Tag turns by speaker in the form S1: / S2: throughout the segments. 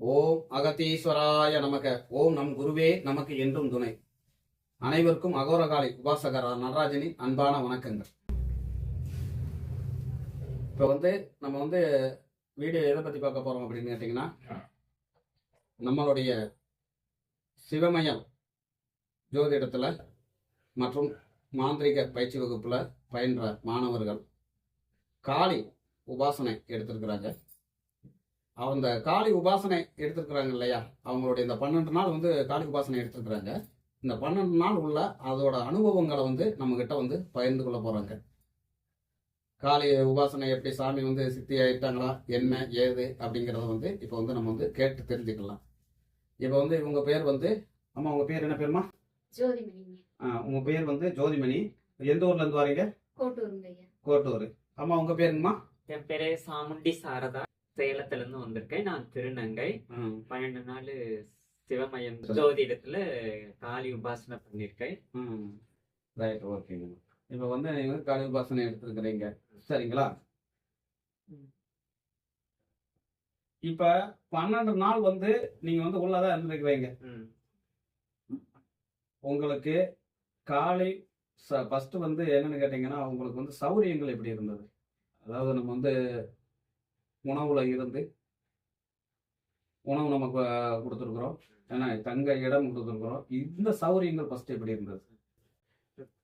S1: ஓம் அகத்தீஸ்வராய நமக. ஓம் நம் குருவே நமக்கு என்றும் துணை. அனைவருக்கும் அகோரகாலை உபாசகர் நடராஜனின் அன்பான வணக்கங்கள். இப்போ வந்து நம்ம வந்து வீடியோ எதை பற்றி பார்க்க போகிறோம் அப்படின்னு கேட்டிங்கன்னா நம்மளுடைய சிவமயம் ஜோதிடத்தில் மற்றும் மாந்திரிக பயிற்சி வகுப்பில் பயின்ற மாணவர்கள் காளி உபாசனை எடுத்திருக்கிறாங்க. அந்த காளி உபாசனை எடுத்திருக்கிறாங்க இல்லையா? அவங்களுடைய இந்த பன்னெண்டு நாள் வந்து காளி உபாசனை எடுத்திருக்கிறாங்க. இந்த பன்னெண்டு நாள் உள்ள அதோட அனுபவங்களை வந்து நம்ம கிட்ட வந்து பகிர்ந்து கொள்ள போறாங்க. காளி உபாசனை எப்படி சாமி வந்து சித்தி ஆயிட்டாங்களா? என்ன ஏது அப்படிங்கிறத வந்து இப்போ வந்து நம்ம வந்து கேட்டு தெரிஞ்சுக்கலாம். இப்போ வந்து இவங்க பேர் வந்து அம்மா உங்க பேர் என்ன பேருமா?
S2: ஜோதிமணிங்க
S1: ஆ, உங்க பேர் வந்து ஜோதிமணி. எந்த ஊர்ல இருந்து வரீங்க? கோட்டூர். அம்மா உங்க பேருங்கம்மா?
S3: என் பேரு சாமுண்டி சாரதா. சேலத்துல இருந்து வந்திருக்கேன். நான் திருநங்கை. பன்னெண்டு நாள் சிவமயம் ஜோதிடத்துல காளி உபாசனை பண்ணிருக்கேன்
S1: ம். ரைட் ஓகேங்க இப்போ வந்து நீங்கள் காளி உபாசனை எடுத்துருக்கிறீங்க. சரிங்களா. இப்போ பன்னெண்டு நாள் வந்து நீங்கள் வந்து உள்ளதான் இருந்துருக்கிறீங்க. உங்களுக்கு காலை ஃபஸ்ட்டு வந்து என்னன்னு கேட்டிங்கன்னா உங்களுக்கு வந்து சௌரியங்கள் எப்படி இருந்தது? அதாவது நம்ம வந்து உணவுல இருந்து உணவு நமக்கு கொடுத்துருக்குறோம். ஏன்னா தங்க இடம் கொடுத்துருக்குறோம். இந்த சௌரியங்கள் ஃபஸ்ட்டு எப்படி இருந்தது?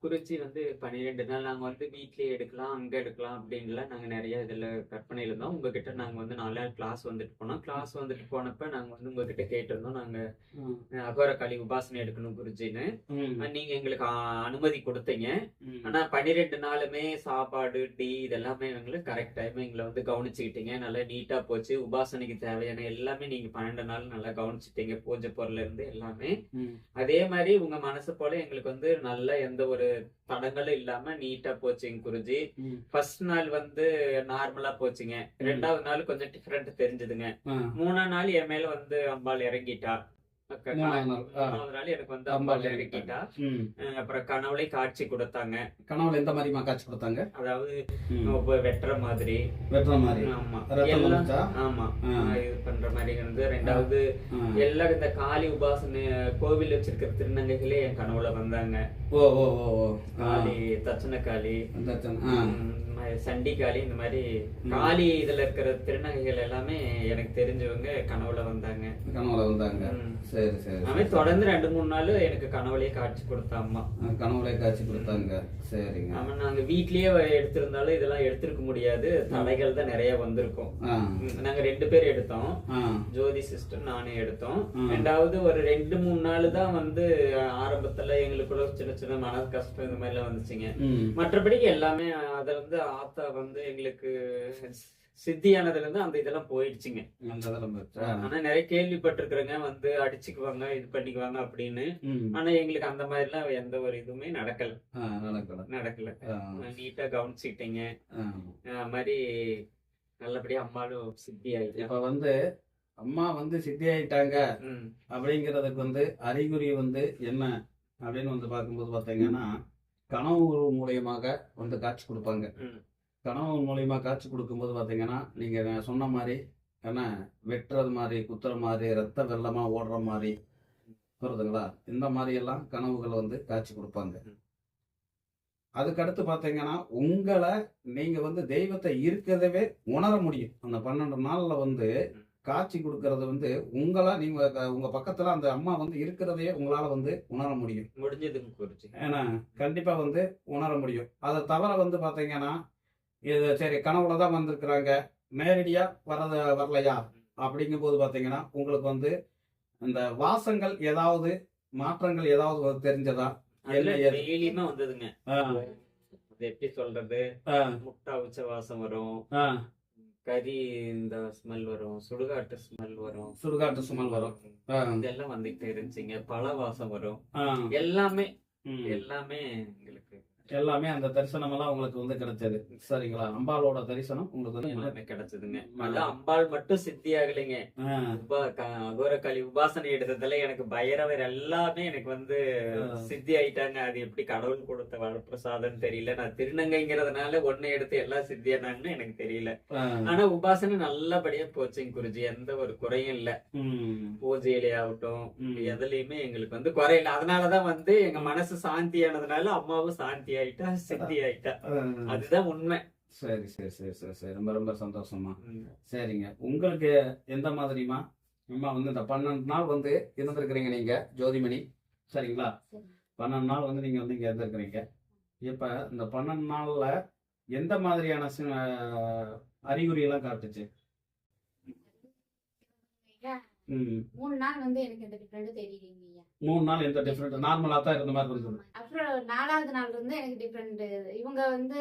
S3: குறிச்சி வந்து பன்னிரெண்டு நாள் நாங்க வந்து வீட்லயே எடுக்கலாம் அங்க எடுக்கலாம் அப்படின்லாம் நாங்க நிறைய இதுல கற்பனையில இருந்தோம். உங்ககிட்ட நாங்க வந்து நாலு நாள் கிளாஸ் வந்துட்டு போனோம். கிளாஸ் வந்துட்டு போனப்ப நாங்க வந்து உங்ககிட்ட கேட்டிருந்தோம். நாங்க
S1: ம்.
S3: அகோர காளி உபாசனை எடுக்கணும் குருஜின்னு.
S1: ம்.
S3: நீங்க எங்களுக்கு அனுமதி கொடுத்தீங்க.
S1: ம்.
S3: ஆனா பன்னிரெண்டு நாளுமே சாப்பாடு டீ இதெல்லாமே எங்களுக்கு கரெக்ட் டைம் எங்களை வந்து கவனிச்சுக்கிட்டீங்க. நல்லா நீட்டா போச்சு. உபாசனைக்கு தேவையான எல்லாமே நீங்க பன்னெண்டு நாள் நல்லா கவனிச்சுட்டீங்க. பூஜை பொருள்ல இருந்து எல்லாமே. அதே மாதிரி உங்க மனசு போல எங்களுக்கு வந்து நல்ல எந்த ஒரு தடங்களும் இல்லாம நீட்டா போச்சுங்க குருஜி. ஃபர்ஸ்ட் நாள் வந்து நார்மலா போச்சுங்க. ரெண்டாவது நாள் கொஞ்சம் டிஃபரெண்ட் தெரிஞ்சதுங்க. மூணாம் நாள் என் மேல வந்து அம்பாள் இறங்கிட்டா. அப்புறம் கனவுளை காட்சி கொடுத்தாங்க.
S1: கனவுல எந்த மாதிரி காட்சி கொடுத்தாங்க?
S3: அதாவது வெட்டுற மாதிரி.
S1: வெட்டுற மாதிரி.
S3: ஆமா. இது பண்ற மாதிரி இருந்து. ரெண்டாவது
S1: ஆ.
S3: எல்லாம் இந்த காளி உபாசனை கோவில் வச்சிருக்கிற திருநங்கைகளே என் கனவுல வந்தாங்க.
S1: ஓ ஓ ஓ.
S3: காளி தட்சண காளி. சண்டி காளி இந்த மாதிரி காளி இதுல இருக்கிற திருநங்கைகள் எல்லாமே எனக்கு தெரிஞ்சவங்க கனவுல வந்தாங்க.
S1: கனவுல வந்தாங்க. சரி சரி
S3: அவன் தொடர்ந்து ரெண்டு மூணு நாள் எனக்கு கனவுலயே காட்சி கொடுத்த அம்மா.
S1: ஆ, கனவுல காட்சி கொடுத்தாங்க. சரிங்க.
S3: ஆமா நாங்க வீட்லயே எடுத்திருந்தாலும் இதெல்லாம் எடுத்திருக்க முடியாது. தடைகள் தான் நிறைய வந்திருக்கும். நாங்க ரெண்டு பேர் எடுத்தோம். ஜோதி சிஸ்டர் நானே எடுத்தோம். ரெண்டாவது ஒரு ரெண்டு மூணு நாள் தான் வந்து ஆரம்பத்துல எங்களுக்குள்ள சின்ன சின்ன மன கஷ்டம் இந்த மாதிரி எல்லாம் வந்துச்சுங்க.
S1: ம்.
S3: மற்றபடிக்கு எல்லாமே அத வந்து ஆத்தா வந்து எங்களுக்கு சித்தியானதுல இருந்து அந்த இதெல்லாம் போயிடுச்சுங்க
S1: அந்த இதெல்லாம்?
S3: ஆனா நிறைய கேள்விப்பட்டிருக்கிறேங்க வந்து அடிச்சுக்குவாங்க இது பண்ணிக்குவாங்க அப்படின்னு. ஆனா எங்களுக்கு அந்த மாதிரி எல்லாம் எந்த ஒரு இதுவுமே நடக்கல
S1: நடக்கல.
S3: நீட்டா கவனிச்சுக்கிட்டீங்க. அது மாதிரி நல்லபடியா அம்மாவும் சித்தி ஆயிட்டா
S1: இப்ப வந்து அம்மா வந்து சித்தி ஆயிட்டாங்க அப்படிங்கிறதுக்கு வந்து அறிகுறி வந்து என்ன அப்படின்னு வந்து பார்க்கும்போது பார்த்தீங்கன்னா கனவு மூலியமாக வந்து காட்சி கொடுப்பாங்க. கனவு மூலியமா காட்சி கொடுக்கும்போது பார்த்தீங்கன்னா நீங்க சொன்ன மாதிரி என்ன வெட்டுறது மாதிரி குத்துற மாதிரி ரத்த வெள்ளமா ஓடுற மாதிரி புரியுதுங்களா இந்த மாதிரி எல்லாம் கனவுகள் வந்து காட்சி கொடுப்பாங்க. அதுக்கடுத்து பார்த்தீங்கன்னா உங்களை நீங்க வந்து தெய்வத்தை இருக்கிறதவே உணர முடியும் அந்த பன்னெண்டு நாள்ல வந்து. காட்சி கொடுக்கறது வந்து உங்களா நீங்க உங்க பக்கத்துல அந்த அம்மா வந்து இருக்கிறதையே உங்களால வந்து உணர முடியும்.
S3: முடிஞ்சதுங்க குறிச்சு
S1: ஏன்னா கண்டிப்பா வந்து உணர முடியும். அதை தவிர வந்து பாத்தீங்கன்னா இது சரி கனவுல தான் வந்திருக்கிறாங்க. நேரடியா வர்றது வரலையா? அப்படிங்கும்போது பாத்தீங்கன்னா உங்களுக்கு வந்து இந்த வாசங்கள் ஏதாவது மாற்றங்கள் ஏதாவது தெரிஞ்சதா?
S3: டெய்லியுமே வந்ததுங்க. எப்படி சொல்றது? முட்டை உச்ச வாசம் வரும் கறி இந்த ஸ்மெல் வரும் சுடுகாட்டு ஸ்மெல் வரும்.
S1: சுடுகாட்டு சுமல் வரும்.
S3: இதெல்லாம் வந்துகிட்டே இருந்துச்சுங்க. பழ வாசம் வரும் எல்லாமே. எல்லாமே எங்களுக்கு
S1: எல்லாமே அந்த தரிசனம் எல்லாம் உங்களுக்கு வந்து கிடைச்சது. சரிங்களா? அம்பாலோட தரிசனம் உங்களுக்கு வந்து
S3: எல்லாமே கிடைச்சதுங்க. அம்பாள் மட்டும் சித்தி ஆகலைங்க. அகோரகாளி உபாசனை எடுத்ததுல எனக்கு பைரவர் எல்லாமே எனக்கு வந்து. சித்தி ஆயிட்டாங்க. அது எப்படி கடவுள் கொடுத்த வரப்பிரசாதம் தெரியல. நான் திருநங்கைங்கிறதுனால ஒண்ணு எடுத்து எல்லாம் சித்தியானாங்கன்னு எனக்கு தெரியல. ஆனா உபாசனை நல்லபடியா போச்சுங்க குருஜி. எந்த ஒரு குறையும் இல்ல. பூஜையிலே ஆகட்டும். எதுலயுமே எங்களுக்கு வந்து குறையில அதனாலதான் வந்து எங்க மனசு சாந்தியானதுனால அம்மாவும் சாந்தி ஆயிட்டா சித்தி ஆயிட்டா. அதுதான் உண்மை.
S1: சரி சரி சரி சரி சரி. ரொம்ப ரொம்ப சந்தோஷமா. சரிங்க. உங்களுக்கு எந்த மாதிரிமா அம்மா வந்து இந்த பன்னெண்டு நாள் வந்து இருந்திருக்கிறீங்க நீங்க ஜோதிமணி. சரிங்களா?
S2: சரி.
S1: பன்னெண்டு நாள் வந்து நீங்க வந்து இங்க இருந்திருக்கிறீங்க. இப்ப இந்த பன்னெண்டு நாள்ல எந்த மாதிரியான அறிகுறி எல்லாம் காட்டுச்சு?
S2: மூணு நாள் வந்து எனக்கு எந்த டிஃப்ரெண்டும் தெரியலீங்க
S1: மூணு நாள் எந்த டிஃப்ரெண்ட் நார்மலா தான் இருந்த மாதிரி இருந்தது.
S2: அப்புறம் நாலாவது நாள் வந்து எனக்கு டிஃப்ரெண்ட் இவங்க வந்து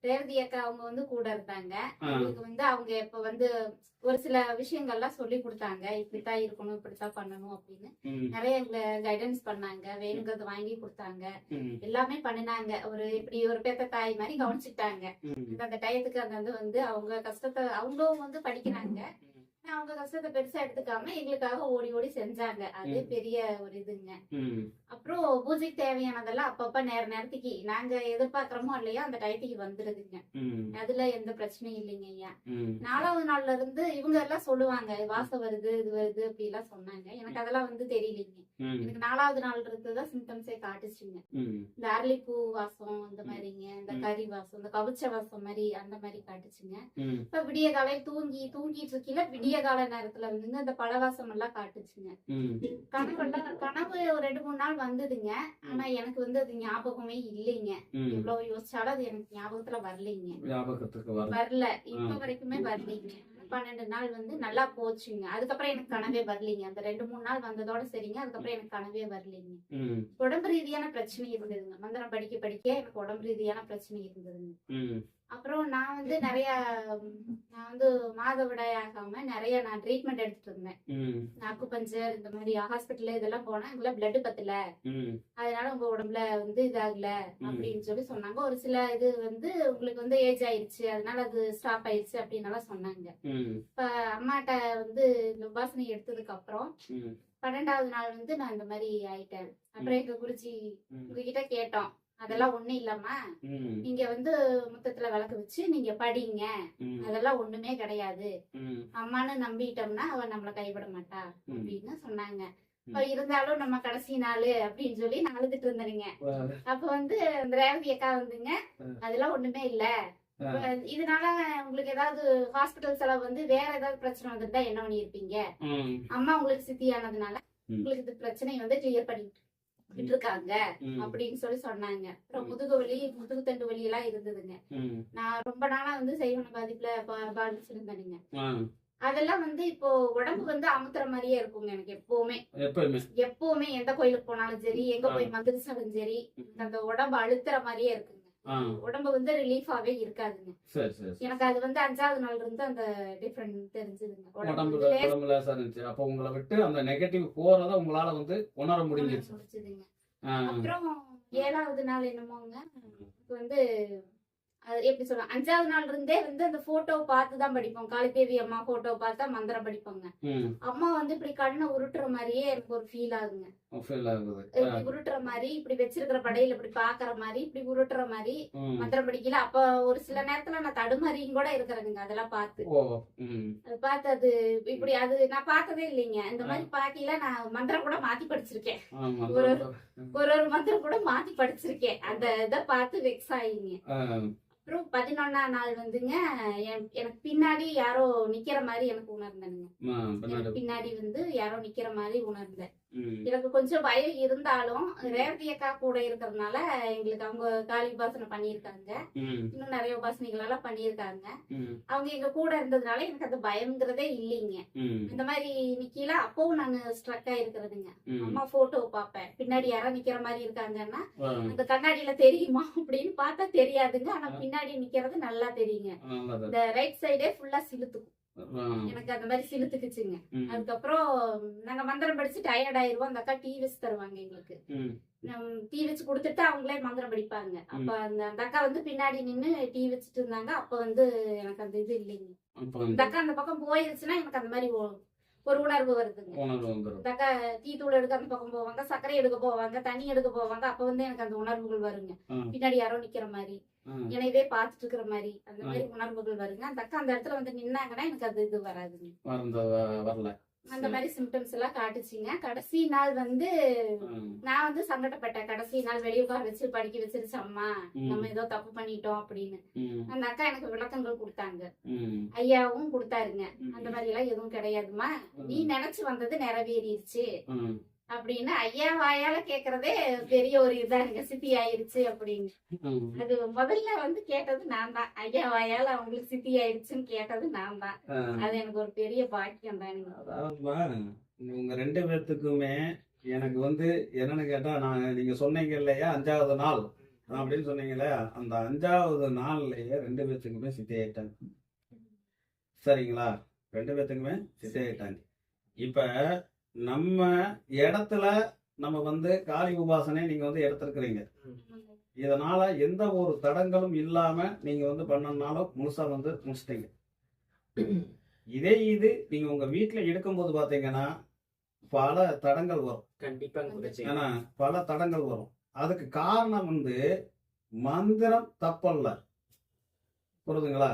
S2: ரேவதி அக்கா அவங்க வந்து கூட இருந்தாங்க. அவங்களுக்கு வந்து அவங்க இப்ப வந்து ஒரு சில விஷயங்கள்லாம் சொல்லி கொடுத்தாங்க. இப்படித்தான் இருக்கணும் இப்படித்தான் பண்ணணும் அப்படின்னு. நிறைய எங்களை கைடன்ஸ் பண்ணாங்க. வேணுங்கிறத வாங்கி கொடுத்தாங்க. எல்லாமே பண்ணினாங்க. ஒரு இப்படி ஒரு பேத்த தாய் மாதிரி கவனிச்சுட்டாங்க அந்த டயத்துக்கு அந்த வந்து அவங்க கஷ்டத்தை அவங்களும் வந்து படிக்கிறாங்க. ஆனா அவங்க கஷ்டத்தை பெருசா எடுத்துக்காம எங்களுக்காக ஓடி ஓடி செஞ்சாங்க. அது. பெரிய ஒரு இதுங்க. அப்புறம் பூஜைக்கு தேவையானதெல்லாம் அப்பப்ப நேர நேரத்துக்கு நாங்க எதிர்பார்க்கறோமோ இல்லையோ அந்த டயத்துக்கு வந்துருதுங்க. அதுல எந்த பிரச்சனையும் இல்லைங்க ஐயா. நாலாவது நாள்ல இருந்து இவங்க எல்லாம் சொல்லுவாங்க வாசம் வருது இது வருது அப்படி எல்லாம் சொன்னாங்க. எனக்கு அதெல்லாம் வந்து தெரியலைங்க. எனக்கு நாலாவது நாள் இருந்துதான் சிம்டம்ஸே காட்டுச்சுங்க. இந்த அரளிப்பூ வாசம் இந்த மாதிரிங்க. இந்த. கறி வாசம் இந்த கவிச்ச வாசம் மாதிரி அந்த மாதிரி காட்டுச்சுங்க. இப்ப விடிய காலையில தூங்கி தூங்கிட்டு இருக்கையில விடிய கால நேரத்துல வந்துங்க இந்த பழவாசம் எல்லாம் காட்டுச்சுங்க.
S1: ம்,
S2: கனவுலாம் கனவு ஒரு ரெண்டு மூணு நாள் வந்ததுங்க. ஆனா எனக்கு வந்து அது ஞாபகமே இல்லைங்க.
S1: ம்.
S2: எவ்வளவு யோசிச்சாலும் அது எனக்கு ஞாபகத்துல வரலைங்க.
S1: ஞாபகத்துக்கு
S2: வரல. இப்ப. வரைக்குமே வரலைங்க. பன்னெண்டு நாள் வந்து நல்லா போச்சுங்க. அதுக்கப்புறம் எனக்கு கனவே வரலைங்க. அந்த ரெண்டு மூணு நாள் வந்ததோட சரிங்க. அதுக்கப்புறம் எனக்கு கனவே வரலைங்க. உடம்பு ரீதியான பிரச்சனை இருந்ததுங்க. மந்திரம் படிக்க படிக்க எனக்கு உடம்பு ரீதியான பிரச்சனை இருந்ததுங்க. அப்புறம் நான் வந்து நிறைய நான் வந்து மாதவிடாய் ஆகாம நிறைய நான் ட்ரீட்மெண்ட் எடுத்துட்டு இருந்தேன்.
S1: ம்,
S2: அக்கு பஞ்சர் இந்த மாதிரி ஹாஸ்பிட்டல் இதெல்லாம் போனா எங்களை பிளட் பத்தல. அதனால உங்க உடம்புல வந்து இதாகல அப்படின்னு சொல்லி சொன்னாங்க. ஒரு சில இது வந்து உங்களுக்கு வந்து ஏஜ் ஆயிருச்சு அதனால அது ஸ்டாப் ஆயிருச்சு அப்படின்னு சொன்னாங்க. இப்ப அம்மாட்ட வந்து இந்த உபாசனை எடுத்ததுக்கு அப்புறம் பன்னெண்டாவது நாள் வந்து நான் இந்த மாதிரி ஆயிட்டேன். அப்புறம் எங்க
S1: ம்,
S2: உங்ககிட்ட கேட்டோம். அதெல்லாம் ஒண்ணும் இல்லம்மா நீங்க வந்து முத்தத்துல விளக்கு வச்சு நீங்க படிங்க. அதெல்லாம் ஒண்ணுமே கிடையாது. அம்மான்னு நம்பிட்டோம்னா அவ நம்மள கைவிட மாட்டா. அப்படின்னு சொன்னாங்க. இருந்தாலும் நம்ம கடைசி நாள் அப்படின்னு சொல்லி நான் அழுதுட்டு இருந்தேனுங்க. அப்ப வந்து அந்த ரேவதி அக்கா வந்துங்க. அதெல்லாம் ஒண்ணுமே இல்ல. இதனால உங்களுக்கு ஏதாவது ஹாஸ்பிட்டல் செலவு வந்து வேற ஏதாவது பிரச்சனை வந்துருந்தா என்ன பண்ணிருப்பீங்க அம்மா உங்களுக்கு சித்தியானதுனால. உங்களுக்கு இந்த பிரச்சனையை வந்து கிளியர் பண்ணிட்டு இருக்காங்க அப்படின்னு சொல்லி சொன்னாங்க. அப்புறம். முதுகு வலி முதுகு தண்டு வலி எல்லாம் இருந்ததுங்க நான் ரொம்ப நாளா வந்து செய்வன பாதிப்புல பாதிச்சிருந்தேனுங்க. அதெல்லாம் வந்து இப்போ உடம்பு வந்து அமுத்துற மாதிரியே இருக்குங்க எனக்கு எப்பவுமே. எப்பவுமே எந்த கோயிலுக்கு போனாலும் சரி எங்க போய் மந்திரிச்சாலும் சரி அந்த உடம்பு அழுத்துற மாதிரியே இருக்குங்க. உடம்பு வந்து ரிலீஃபாவே இருக்காதுங்க. எனக்கு அது வந்து அஞ்சாவது நாள் இருந்து அந்த டிஃபரெண்ட் தெரிஞ்சதுங்க. உடம்பு
S1: உடம்புல இருந்துச்சு. அப்போ உங்களை விட்டு அந்த நெகட்டிவ் போறத உங்களால வந்து உணர முடிஞ்சிருச்சு.
S2: அப்புறம் ஏழாவது நாள் என்னமோங்க வந்து எப்படி சொல்லுவாங்க அஞ்சாவது நாள் இருந்தே வந்து அந்த போட்டோ பார்த்து தான் படிப்போம். காளிதேவி அம்மா போட்டோ பார்த்தா மந்திரம் படிப்போங்க. அம்மா வந்து இப்படி கண்ணை உருட்டுற மாதிரியே எனக்கு ஒரு ஃபீல் ஆகுங்க.
S1: Feel ஆகுது.
S2: உருட்டுற மாதிரி இப்படி வச்சிருக்கிற படையில இப்படி பாக்குற மாதிரி இப்படி உருட்டுற மாதிரி மந்திரம் படிக்கல. அப்ப ஒரு சில நேரத்துல நான் தடுமாறியும் கூட இருக்கிறேனுங்க அதெல்லாம் பார்த்து. அது பார்த்து அது இப்படி அது நான் பார்த்ததே இல்லைங்க. இந்த மாதிரி பாக்கில நான் மந்திரம் கூட மாத்தி படிச்சிருக்கேன். ஒரு- ஒரு ஒரு மந்திரம் கூட மாத்தி படிச்சிருக்கேன். அந்த இதை பார்த்து வெக்ஸ் ஆயிங்க. அப்புறம் பதினொன்னாம் நாள் வந்துங்க என்- எனக்கு பின்னாடி யாரோ நிக்கிற மாதிரி எனக்கு உணர்ந்தேனுங்க.
S1: பின்னாடி
S2: வந்து யாரோ நிக்கிற மாதிரி உணர்ந்தேன். எனக்கு கொஞ்சம் பயம் இருந்தாலும் ரேவதி அக்கா கூட இருக்கிறதுனால எங்களுக்கு அவங்க காளி உபாசனை பண்ணியிருக்காங்க. இன்னும் நிறைய உபாசனைகள் எல்லாம் பண்ணியிருக்காங்க அவங்க எங்க கூட இருந்ததுனால எனக்கு அந்த பயம்ங்கிறதே இல்லைங்க. இந்த மாதிரி நிக்கல அப்பவும் நான் ஸ்ட்ரக் ஆயிருக்கிறதுங்க. அம்மா போட்டோ பார்ப்பேன். பின்னாடி யாரோ நிக்கிற மாதிரி இருக்காங்கன்னா அந்த கண்ணாடியில தெரியுமா அப்படின்னு பார்த்தா தெரியாதுங்க. ஆனா பின்னாடி நிக்கிறது நல்லா தெரியுங்க. இந்த ரைட் சைடே ஃபுல்லா சிலுத்துக்கும். எனக்கு அந்த மாதிரி சிலுத்துக்குச்சுங்க அதுக்கப்புறம் நாங்க மந்திரம் படிச்சு டயர்ட் ஆயிருவோம். அந்த அக்கா டீ வச்சு தருவாங்க எங்களுக்கு. டீ வச்சு கொடுத்துட்டு அவங்களே மந்திரம் படிப்பாங்க. அப்ப அந்த அந்த அக்கா வந்து பின்னாடி நின்னு டீ வச்சுட்டு இருந்தாங்க. அப்ப வந்து எனக்கு அந்த இது இல்லைங்க. இந்த அக்கா அந்த பக்கம் போயிருச்சுன்னா எனக்கு அந்த மாதிரி ஒரு உணர்வு வருதுங்க. இந்த அக்கா டீ தூள் எடுக்க அந்த பக்கம் போவாங்க சர்க்கரை எடுக்க போவாங்க தண்ணி எடுக்க போவாங்க. அப்ப வந்து எனக்கு அந்த உணர்வுகள் வருங்க. பின்னாடி யாரோ நிக்கிற மாதிரி. எனவே பார்த்துட்டு இருக்கிற மாதிரி அந்த மாதிரி உணர்வுகள் வருங்க. அந்த அக்கா அந்த இடத்துல வந்து நின்னாங்கன்னா எனக்கு அது இது வராதுங்க.
S1: வரல.
S2: அந்த மாதிரி சிம்டம்ஸ் எல்லாம் காட்டுச்சுங்க. கடைசி நாள் வந்து நான் வந்து சங்கடப்பட்டேன். கடைசி நாள் வெளியே உட்கார வச்சு படிக்க வச்சிருச்சு அம்மா.
S1: ம்.
S2: நம்ம ஏதோ தப்பு பண்ணிட்டோம் அப்படின்னு. அந்த அக்கா எனக்கு விளக்கங்கள் கொடுத்தாங்க. ஐயாவும் கொடுத்தாருங்க. அந்த மாதிரி எல்லாம் எதுவும் கிடையாதும்மா. நீ நினைச்சு வந்தது நிறைவேறிடுச்சு அப்படின்னு ஐயா வாயால கேக்குறதே பெரிய ஒரு இதாங்க சித்தி ஆயிருச்சு அப்படின்னு. அது முதல்ல வந்து கேட்டது நான் தான். ஐயா வாயால அவங்களுக்கு சித்தி ஆயிடுச்சுன்னு கேட்டது நான் தான். அது எனக்கு ஒரு பெரிய பாக்கியம்
S1: அதாவதுமா, உங்க ரெண்டு பேர்த்துக்குமே எனக்கு வந்து என்னன்னு கேட்டா நான் நீங்க சொன்னீங்க இல்லையா அஞ்சாவது நாள். அப்படின்னு சொன்னீங்களே அந்த அஞ்சாவது நாள்லயே ரெண்டு பேர்த்துக்குமே சித்தி ஆயிட்டாங்க. சரிங்களா? ரெண்டு பேர்த்துக்குமே சித்தி ஆயிட்டாங்க. இப்ப நம்ம இடத்துல நம்ம வந்து காளி உபாசனை நீங்க வந்து எடுத்திருக்கிறீங்க. இதனால எந்த ஒரு தடங்களும் இல்லாம நீங்க வந்து பண்ணனாலும் முழுசா வந்து முடிச்சிட்டீங்க. இதே இது நீங்க உங்க வீட்டுல எடுக்கும்போது பாத்தீங்கன்னா பல தடங்கள் வரும்.
S3: கண்டிப்பா
S1: பல தடங்கள் வரும். அதுக்கு காரணம் வந்து மந்திரம் தப்பல்ல. புரியுதுங்களா.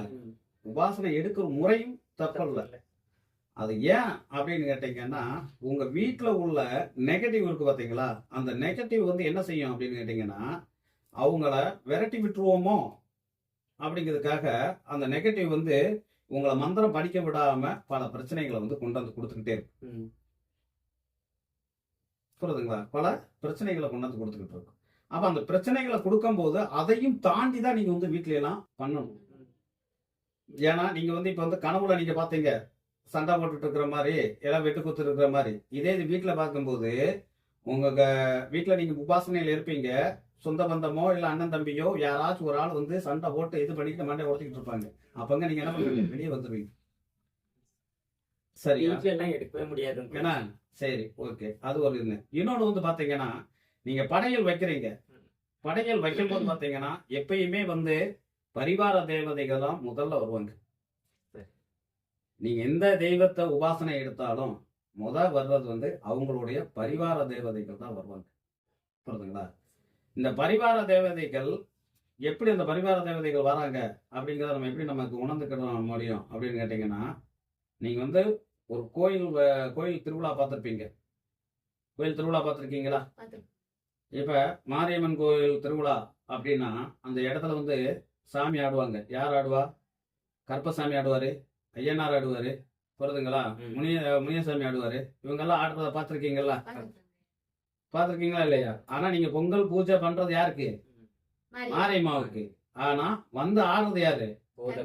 S1: உபாசனை எடுக்கிற முறையும் தப்பல்ல. அது ஏன் அப்படின்னு கேட்டீங்கன்னா உங்க வீட்டுல உள்ள நெகட்டிவ் இருக்கு பாத்தீங்களா? அந்த நெகட்டிவ் வந்து என்ன செய்யும் அப்படின்னு கேட்டீங்கன்னா அவங்கள விரட்டி விட்டுருவோமோ அப்படிங்கிறதுக்காக அந்த நெகட்டிவ் வந்து உங்களை மந்திரம் படிக்க விடாம பல பிரச்சனைகளை வந்து கொண்டு வந்து கொடுத்துக்கிட்டே இருக்கும்
S3: ம்.
S1: புரியுதுங்களா? பல பிரச்சனைகளை கொண்டு வந்து கொடுத்துக்கிட்டு இருக்கும் அப்ப அந்த பிரச்சனைகளை கொடுக்கும்போது அதையும் தாண்டி தான் நீங்க வந்து வீட்ல எல்லாம் பண்ணணும். ஏன்னா நீங்க வந்து இப்ப வந்து கனவுல நீங்க பாத்தீங்க சண்டை போட்டுட்டு இருக்கிற மாதிரி எல்லாம் வெட்டு குத்து இருக்கிற மாதிரி. இதே இது வீட்டுல பார்க்கும்போது உங்க வீட்டுல நீங்க உபாசனையில இருப்பீங்க. சொந்த பந்தமோ இல்ல அண்ணன் தம்பியோ யாராச்சும் ஒரு ஆள் வந்து சண்டை போட்டு இது பண்ணிட்டு மண்டை உடச்சிக்கிட்டு இருப்பாங்க. அப்பங்க நீங்க என்ன பண்ணுவீங்க? வெளியே வந்துருவீங்க.
S3: வீட்டுல எல்லாம் எடுக்கவே முடியாதுங்க
S1: ஏன்னா சரி ஓகே. அது ஒரு இது. இன்னொன்று வந்து பாத்தீங்கன்னா நீங்க படையல் வைக்கிறீங்க. படையல் வைக்கும்போது பாத்தீங்கன்னா எப்பயுமே வந்து பரிவார தேவதைகள் தான் முதல்ல வருவாங்க.
S3: சரி.
S1: நீங்க எந்த தெய்வத்தை உபாசனை எடுத்தாலும் முத வர்றது வந்து அவங்களுடைய பரிவார தேவதைகள் தான் வருவாங்க. புரியுதுங்களா இந்த பரிவார தேவதைகள் எப்படி அந்த பரிவார தேவதைகள் வராங்க? அப்படிங்கிறத நம்ம எப்படி நமக்கு உணர்ந்துக்கிட முடியும் அப்படின்னு கேட்டீங்கன்னா நீங்க வந்து ஒரு கோயில் கோயில் திருவிழா பார்த்துருப்பீங்க. கோயில் திருவிழா பார்த்துருக்கீங்களா. இப்ப மாரியம்மன் கோயில் திருவிழா அப்படின்னா அந்த இடத்துல வந்து சாமி ஆடுவாங்க. யார் ஆடுவா? கருப்பசாமி ஆடுவாரு. ஐயனார் ஆடுவாரு. புரியுதுங்களா. முனிய முனியசாமி ஆடுவாரு. இவங்கெல்லாம் ஆடுறத பார்த்துருக்கீங்களா?
S2: பார்த்திருக்கேன்.
S1: பார்த்துருக்கீங்களா இல்லையா? ஆனா நீங்க பொங்கல் பூஜை பண்றது யாருக்கு? மாரியம்மாவுக்கு. ஆனா வந்து ஆடுறது யாரு?
S3: போத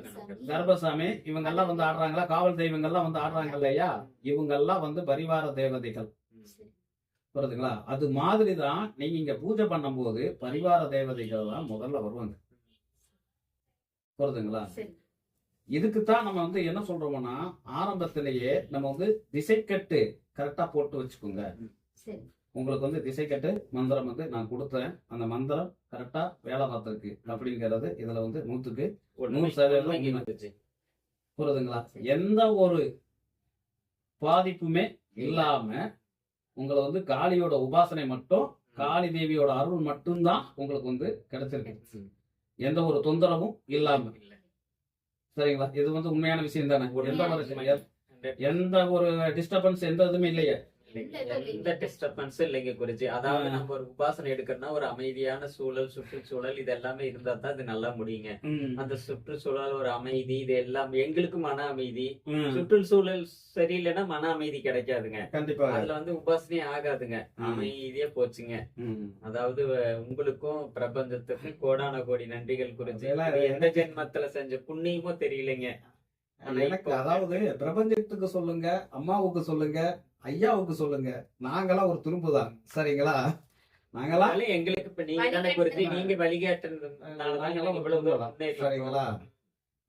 S1: கர்ப்பசாமி. இவங்க எல்லாம் வந்து ஆடுறாங்களா? காவல் தெய்வங்கள்லாம் வந்து ஆடுறாங்க இல்லையா? இவங்க எல்லாம் வந்து பரிவார தேவதைகள். புரியுதுங்களா? அது மாதிரி தான் நீங்க இங்க பூஜை பண்ணும்போது பரிவார தேவதைகள் தான் முதல்ல வருவாங்க. புரியுதுங்களா?
S2: சரி.
S1: இதுக்குத்தான் நம்ம வந்து என்ன சொல்றோம்னா ஆரம்பத்திலேயே நம்ம வந்து திசைக்கட்டு கரெக்டா போட்டு வச்சுக்கோங்க
S2: சரி.
S1: உங்களுக்கு வந்து திசைக்கட்டு மந்திரம் வந்து நான் கொடுத்தேன் அந்த மந்திரம் கரெக்டா வேலை பார்த்திருக்கு அப்படிங்கிறது இதுல வந்து நூத்துக்கு நூறு சதவீதம். புரியுதுங்களா எந்த ஒரு பாதிப்புமே இல்லாம உங்களை வந்து காளியோட உபாசனை மட்டும் காளி தேவியோட அருள் மட்டும்தான் உங்களுக்கு வந்து கிடைச்சிருக்கு. எந்த ஒரு தொந்தரவும் இல்லாம
S3: இல்ல.
S1: சரிங்களா இது வந்து உண்மையான விஷயம் தானே எந்த ஒரு. எந்த ஒரு டிஸ்டர்பன்ஸ் எந்த இதுவுமே இல்லையே.
S3: எந்த டிஸ்டர்பன்ஸ் இல்லைங்க குருஜி. அதாவது. நம்ம ஒரு உபாசனை எடுக்கிறோம்னா ஒரு அமைதியான சூழல் சுற்றுச்சூழல் இது எல்லாமே இருந்தா தான் இது நல்லா முடியுங்க. அந்த சுற்றுச்சூழல் ஒரு அமைதி இது எல்லாம் எங்களுக்கு மன அமைதி. சுற்றுச்சூழல் சரியில்லைன்னா மன அமைதி கிடைக்காதுங்க.
S1: கண்டிப்பா.
S3: அதுல வந்து உபாசனையே ஆகாதுங்க. அமைதியா போச்சுங்க. அதாவது உங்களுக்கும் பிரபஞ்சத்துக்கும் கோடான கோடி நன்றிகள் குறிச்சு எந்த ஜென்மத்துல செஞ்ச புண்ணியமோ தெரியலைங்க.
S1: அதாவது பிரபஞ்சத்துக்கு சொல்லுங்க அம்மாவுக்கு சொல்லுங்க ஐயாவுக்கு சொல்லுங்க. நாங்கெல்லாம் ஒரு துரும்பு தான் சரிங்களா
S3: அதனால எங்களுக்கு இப்ப நீங்க நீங்க வழிகாட்டுறதுனால தான்
S1: நாங்கெல்லாம் ஒரு
S3: இவ்வளவு
S1: சரிங்களா?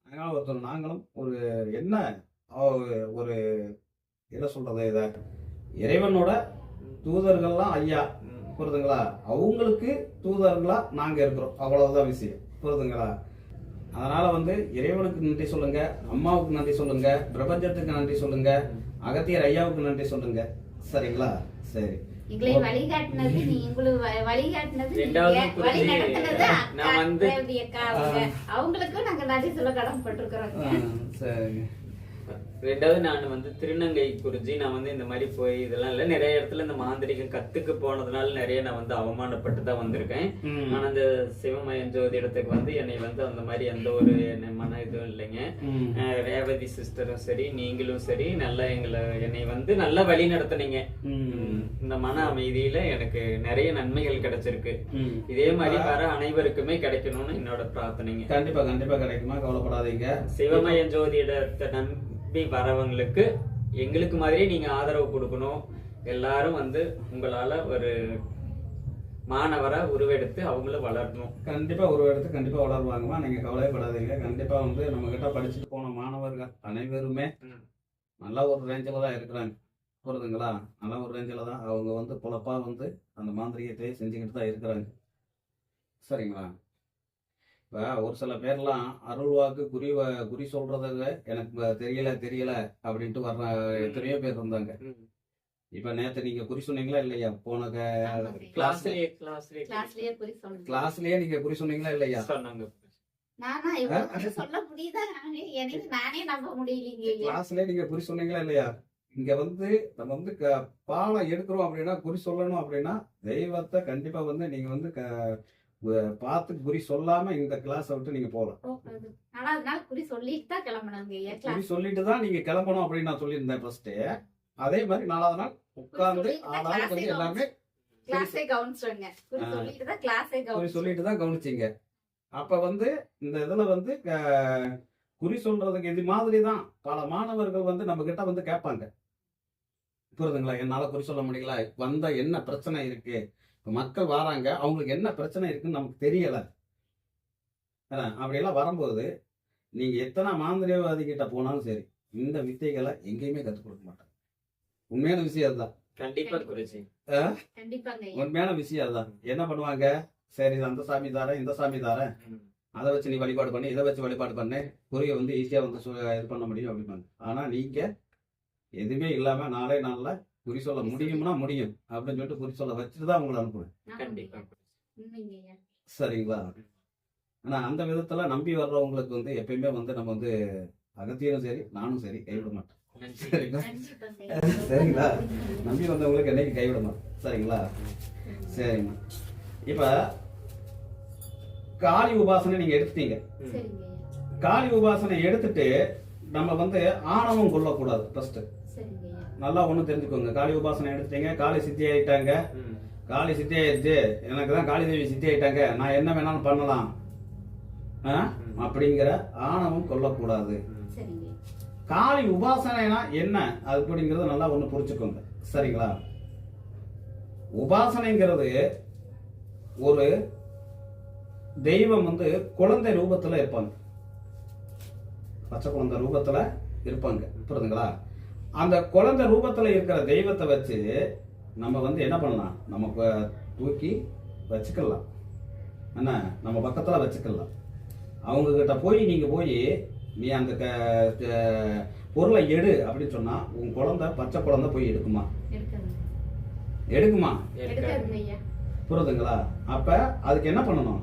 S1: நாங்களும் ஒருத்தர் நாங்களும் ஒரு என்ன ஒரு என்ன சொல்றது இத? இறைவனோட தூதர்கள்லாம் ஐயா. புரியுதுங்களா அவங்களுக்கு தூதர்களா நாங்க இருக்கிறோம். அவ்வளவுதான் விஷயம். புரியுதுங்களா அதனால வந்து இறைவனுக்கு நன்றி சொல்லுங்க. அம்மாவுக்கு நன்றி சொல்லுங்க. பிரபஞ்சத்துக்கு நன்றி சொல்லுங்க. அகத்தியர் ஐயாவுக்கு நன்றி சொல்லுங்க. சரிங்களா? சரி.
S2: எங்களை வழிகாட்டினது நீ உங்களுக்கு வ- வழிகாட்டினது
S3: ரெண்டாவது
S2: நீங்க
S3: புரிஞ்சு,
S2: வழி நடத்துனது
S3: நான் வந்து-
S2: அக்கா, அக்கா அவங்க அவங்களுக்கும் நாங்க நன்றி சொல்ல கடமைப்பட்டிருக்கிறோம்.
S1: சரி.
S3: ரெண்டாவது நான் வந்து திருநங்கை குறிஞ்சி நான் வந்து இந்த மாதிரி போய் இதெல்லாம் இல்லை. நிறைய இடத்துல இந்த மாந்திரிகம் கத்துக்கு போனதுனால நிறைய நான் வந்து அவமானப்பட்டு தான் வந்திருக்கேன்.
S1: ம்.
S3: ஆனா அந்த சிவமயம் ஜோதி இடத்துக்கு வந்து என்னை வந்து அந்த மாதிரி எந்த ஒரு மன இதுவும் இல்லைங்க. ரேவதி சிஸ்டரும் சரி நீங்களும் சரி நல்லா எங்களை என்னை வந்து நல்லா வழி நடத்துனீங்க. இந்த மன அமைதியில எனக்கு நிறைய நன்மைகள் கிடைச்சிருக்கு. இதே மாதிரி வர அனைவருக்குமே கிடைக்கணும்னு என்னோட பிரார்த்தனைங்க.
S1: கண்டிப்பா கண்டிப்பா கிடைக்குமா? கவலைப்படாதீங்க.
S3: சிவமய ஜோதிடத்தை நம்பி வரவங்களுக்கு எங்களுக்கு மாதிரியே நீங்க ஆதரவு கொடுக்கணும். எல்லாரும் வந்து உங்களால ஒரு மாணவரா உருவெடுத்து அவங்கள வளரணும்.
S1: கண்டிப்பா ஒரு இடத்துக்கு கண்டிப்பா வளருவாங்கம்மா நீங்க கவலைப்படாதீங்க. கண்டிப்பா வந்து நம்ம கிட்ட படிச்சுட்டு போன மாணவர்கள் அனைவருமே. நல்ல ஒரு ரேஞ்சில் தான் இருக்கிறாங்க. புரியுதுங்களா? நல்ல ஒரு ரேஞ்சில் தான் அவங்க வந்து பொழப்பா வந்து அந்த மாந்திரிகத்தை செஞ்சுக்கிட்டு தான் இருக்கிறாங்க. சரிங்களா? இப்போ ஒரு சில பேர்லாம் அருள்வாக்கு குறி வ- குறி சொல்றதுக்கு எனக்கு தெரியல தெரியல அப்படின்ட்டு வர்ற எத்தனையோ பேர் இருந்தாங்க. இப்போ நேற்று நீங்க குறி சொன்னீங்களா இல்லையா? போன கிளாஸ்
S3: கிளாஸ்லயே கிளாஸ்லயே
S1: நீங்க குறி சொன்னீங்களா இல்லையா?
S3: சொன்னாங்க.
S2: நானா இவ்வளவு சொல்ல முடியுதா நானே? எனக்கு நானே நம்ப முடியலீங்க
S1: கிளாஸ்லயே நீங்க குறி சொன்னீங்களா இல்லையா? இங்க வந்து நம்ம வந்து க- பாடம் எடுக்கிறோம் அப்படின்னா குறி சொல்லணும் அப்படின்னா தெய்வத்தை கண்டிப்பா வந்து நீங்க வந்து பார்த்து குறி சொல்லாம இந்த கிளாஸ் விட்டு நீங்க போகலாம்.
S2: குறி சொல்லிட்டு தான்
S1: நீங்க கிளம்பணும் அப்படின்னு நான் சொல்லியிருந்தேன் ஃபர்ஸ்ட் அதே மாதிரி நாலாவது நாள் உட்கார்ந்து
S2: class-ஏ
S1: எல்லாமே
S2: குறி. சொல்லிட்டு தான்
S1: கவனிச்சிங்க. அப்ப வந்து இந்த இதுல வந்து குறி சொல்றதுக்கு இது மாதிரி தான் பல மாணவர்கள் வந்து நம்ம கிட்ட வந்து கேட்பாங்க. புரியுதுங்களா? என்னால குறி சொல்ல முடியல. வந்த என்ன பிரச்சனை இருக்கு? மக்கள் வராங்க அவங்களுக்கு என்ன பிரச்சனை இருக்குன்னு நமக்கு தெரியல. அப்படியெல்லாம் வரும்போது நீங்க எத்தனை மாந்திரியவாதி கிட்ட போனாலும் சரி இந்த வித்தைகளை எங்கேயுமே கற்றுக் கொடுக்க மாட்டாங்க. உண்மையான விஷயம் அதுதான்.
S3: கண்டிப்பா குறிச்சி
S2: கண்டிப்பாங்க ஐயா.
S1: உண்மையான விஷயம் அதுதான். என்ன பண்ணுவாங்க? சரி அந்த சாமி தாரேன் இந்த சாமி தாரேன் அதை வச்சு நீ வழிபாடு பண்ணி இதை வச்சு வழிபாடு பண்ணு. குறிய வந்து ஈஸியா வந்து இது பண்ண முடியும் அப்படிம்பாங்க. ஆனா நீங்க எதுவுமே இல்லாம நாளே நாள்ல குறி சொல்ல முடியும்னா முடியும் அப்படின்னு சொல்லிட்டு குறி சொல்ல வச்சுட்டு தான் உங்களை அனுப்புவேன். சரிங்களா? ஆனா அந்த விதத்துல நம்பி வர்றவங்களுக்கு வந்து எப்பயுமே வந்து நம்ம வந்து அகத்தியரும் சரி நானும் சரி கைவிட மாட்டோம்.
S3: நன்றி.
S1: சரிங்களா. சரிங்களா? நம்பி வந்தவங்களுக்கு என்னைக்கு கைவிட மாட்டோம். சரிங்களா? சரிம்மா. இப்ப காளி உபாசனை நீங்க எடுத்துட்டீங்க.
S2: சரிங்க
S1: காளி உபாசனை எடுத்துட்டு நம்ம வந்து ஆணவம் கொள்ளக்கூடாது ஃபர்ஸ்ட்
S2: சரிங்க
S1: நல்லா ஒண்ணு தெரிஞ்சுக்கோங்க. காளி உபாசனை எடுத்துட்டீங்க காளி சித்தி ஆயிட்டாங்க. காளி சித்தி ஆயிடுச்சு. எனக்கு தான் காளி தேவி சித்தி ஆயிட்டாங்க. நான் என்ன வேணாலும் பண்ணலாம்? அப்படிங்கிற ஆணவம் கொள்ளக்கூடாது. காளி உபாசனைனா என்ன? அப்படிங்கறத நல்லா ஒண்ணு புரிச்சுக்கோங்க சரிங்களா? உபாசனைங்கிறது ஒரு தெய்வம் வந்து குழந்தை ரூபத்துல இருப்பாங்க. பச்சை குழந்தை ரூபத்துல இருப்பாங்க. புரியுதுங்களா அந்த குழந்தை ரூபத்துல இருக்கிற தெய்வத்தை வச்சு நம்ம வந்து என்ன பண்ணலாம்? நம்ம தூக்கி வச்சுக்கலாம். என்ன? நம்ம பக்கத்துல வச்சுக்கலாம். அவங்க கிட்ட போய் நீங்க போய் நீ அந்த க- பொருளை எடு அப்படின்னு சொன்னா உன் குழந்தை பச்சை குழந்தை போய் எடுக்குமா? எடுக்குமா? புரியுதுங்களா? அப்ப அதுக்கு என்ன பண்ணணும்?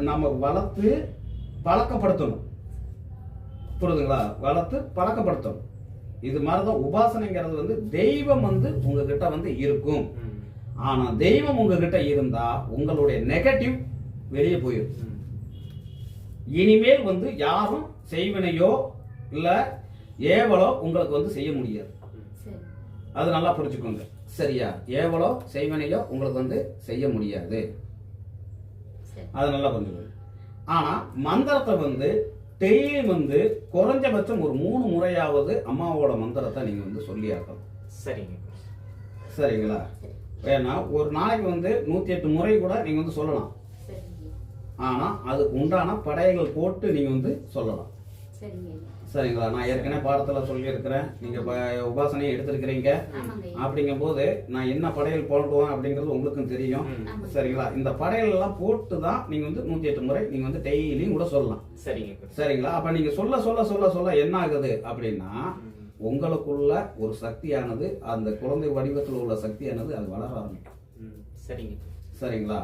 S1: நம்ம வளர்த்து பழக்கப்படுத்தணும். புரியுதுங்களா? வளர்த்து பழக்கப்படுத்தணும். இது மாதிரிதான் உபாசனைங்கிறது வந்து தெய்வம் வந்து உங்ககிட்ட வந்து இருக்கும். ஆனா தெய்வம் உங்ககிட்ட இருந்தா உங்களுடைய நெகட்டிவ் வெளியே போயிடும். இனிமேல் வந்து யாரும் செய்வினையோ இல்ல ஏவலோ உங்களுக்கு வந்து செய்ய முடியாது. அது நல்லா புரிஞ்சுக்கோங்க. சரியா? ஏவலோ செய்வினையோ உங்களுக்கு வந்து செய்ய முடியாது. அது நல்லா புரிஞ்சுக்கோங்க. ஆனா மந்திரத்தை வந்து டெய்லி வந்து குறைஞ்சபட்சம் ஒரு மூணு முறையாவது அம்மாவோட மந்திரத்தை நீங்க வந்து சொல்லி ஆக்கணும்
S3: சரிங்க.
S1: சரிங்களா? ஏன்னா ஒரு நாளைக்கு வந்து நூத்தி எட்டு முறை கூட நீங்க வந்து சொல்லலாம்.
S2: சரிங்க.
S1: ஆனா அதுக்கு உண்டான படையங்கள் போட்டு நீங்க வந்து சொல்லலாம். சரிங்களா? நான் ஏற்கனவே பாடத்துல சொல்லியிருக்கிறேன். நீங்க இப்ப உபாசனையை எடுத்திருக்கிறீங்க. அப்படிங்கும்போது நான் என்ன படையல் போடுவேன் அப்படிங்கிறது உங்களுக்கும் தெரியும். சரிங்களா? இந்த படையல் எல்லாம் போட்டு தான் நீங்க வந்து நூத்தி எட்டு முறை நீங்க வந்து டெய்லியும் கூட சொல்லலாம்.
S3: சரிங்க
S1: சரிங்களா? அப்ப நீங்க சொல்ல சொல்ல சொல்ல சொல்ல என்ன ஆகுது அப்படின்னா. உங்களுக்குள்ள ஒரு சக்தியானது அந்த குழந்தை வடிவத்தில் உள்ள சக்தியானது அது வளர ஆரம்பிக்கும்.
S3: சரிங்க
S1: சரிங்களா?